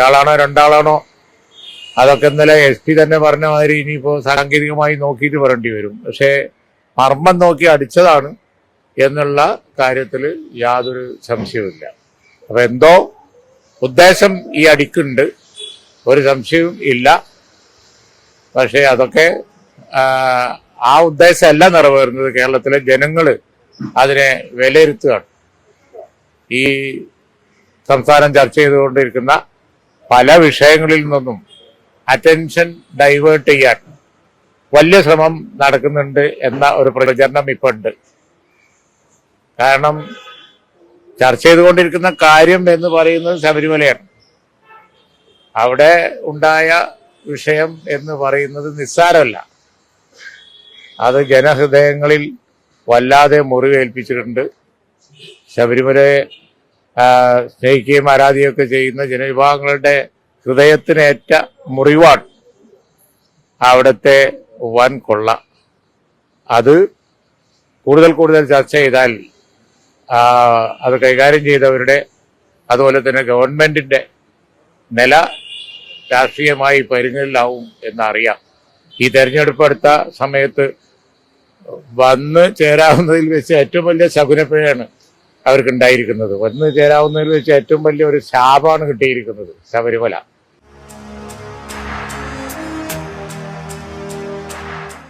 ഒരാളാണോ രണ്ടാളാണോ? അതൊക്കെ ഇന്നലെ S P തന്നെ പറഞ്ഞ മാതിരി ഇനിയിപ്പോ സാങ്കേതികമായി നോക്കിയിട്ട് പറയേണ്ടി വരും. പക്ഷേ മർമ്മം നോക്കി അടിച്ചതാണ് എന്നുള്ള കാര്യത്തിൽ യാതൊരു സംശയവുമില്ല. അപ്പൊ എന്തോ ഉദ്ദേശം ഈ അടിക്കുണ്ട്. ഒരു സംശയവും ഇല്ല. പക്ഷേ അതൊക്കെ ആ ഉദ്ദേശമല്ല നിറവേറുന്നത്. കേരളത്തിലെ ജനങ്ങൾ അതിനെ വിലയിരുത്തുകയാണ്. ഈ സംസ്ഥാനം ചർച്ച ചെയ്തുകൊണ്ടിരിക്കുന്ന പല വിഷയങ്ങളിൽ നിന്നും അറ്റൻഷൻ ഡൈവേർട്ട് ചെയ്യാൻ വലിയ ശ്രമം നടക്കുന്നുണ്ട് എന്ന ഒരു പ്രചരണം ഇപ്പൊ ഉണ്ട് കാരണം ചർച്ച ചെയ്തുകൊണ്ടിരിക്കുന്ന കാര്യം എന്ന് പറയുന്നത് ശബരിമലയാണ്. അവിടെ ഉണ്ടായ വിഷയം എന്ന് പറയുന്നത് നിസ്സാരമല്ല. അത് ജനഹൃദയങ്ങളിൽ വല്ലാതെ മുറിവേൽപ്പിച്ചിട്ടുണ്ട്. ശബരിമലയെ സ്നേഹിക്കുകയും ആരാധിക്കുകയൊക്കെ ചെയ്യുന്ന ജനവിഭാഗങ്ങളുടെ ഹൃദയത്തിനേറ്റ മുറിവാണ് അവിടുത്തെ വൻ കൊള്ള. അത് കൂടുതൽ കൂടുതൽ ചർച്ച ചെയ്താൽ അത് കൈകാര്യം ചെയ്തവരുടെ അതുപോലെ തന്നെ ഗവൺമെന്റിന്റെ നില രാഷ്ട്രീയമായി പരിഗണിലാവും എന്നറിയാം. ഈ തെരഞ്ഞെടുപ്പ് അടുത്ത സമയത്ത് വന്ന് ചേരാവുന്നതിൽ വെച്ച് ഏറ്റവും വലിയ ശകുനപ്പിഴയാണ് അവർക്ക് ഉണ്ടായിരിക്കുന്നത് വന്ന് ചേരാവുന്നതിൽ വെച്ച് ഏറ്റവും വലിയ ഒരു ശാപമാണ് കിട്ടിയിരിക്കുന്നത് ശബരിമല.